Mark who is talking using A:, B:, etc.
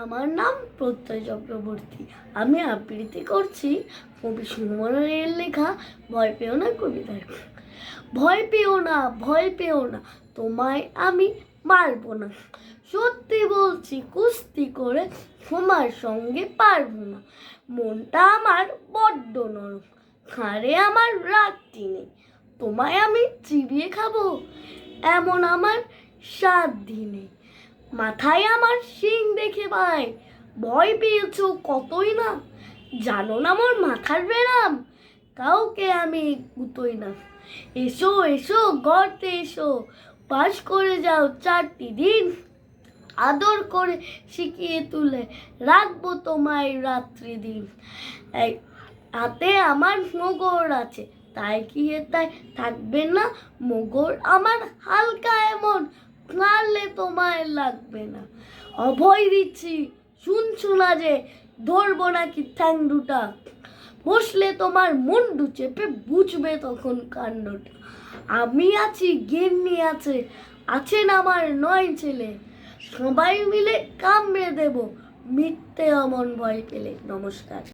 A: আমার নাম প্রত্যয় চক্রবর্তী। আমি আবৃত্তি করছি কবি সুমনের লেখা ভয় পেও না কবিতার ভয় পেও না, ভয় পেও না, তোমায় আমি মারবো না। সত্যি বলছি, কুস্তি করে তোমার সঙ্গে পারব না। মনটা আমার বড্ড নরম খাড়ে আমার রাগটি নেই। তোমায় আমি চিবিয়ে খাব, এমন আমার সাত দিনে মাথায় আমার শিং দেখে ভাই। ভয় পেয়েছ কতই না? জানো না মোর মাথার বেরাম কাউকে আমি গুতোই না। এসো এসো, গর্তে এসো। পাশ করে যাও চারটি দিন। আদর করে শিখিয়ে তুলে রাখব তোমায় রাত্রি দিন। হাতে আমার মোগর আছে, তাই কি তাই থাকবে না? মোগর আমার হালকা এমন তোমায় লাগবে না। অভয় দিচ্ছি, শুনছো না যে ধরবো নাকি ঠ্যাং দুটা বসলে তোমার মুন্ডু চেপে বুঝবে তখন কাণ্ডটা। আমি আছি, গিন্নি আছে, আছেন আমার নয় ছেলে। সবাই মিলে কামড়ে দেব মিথ্যে অমন ভয় পেলে। নমস্কার।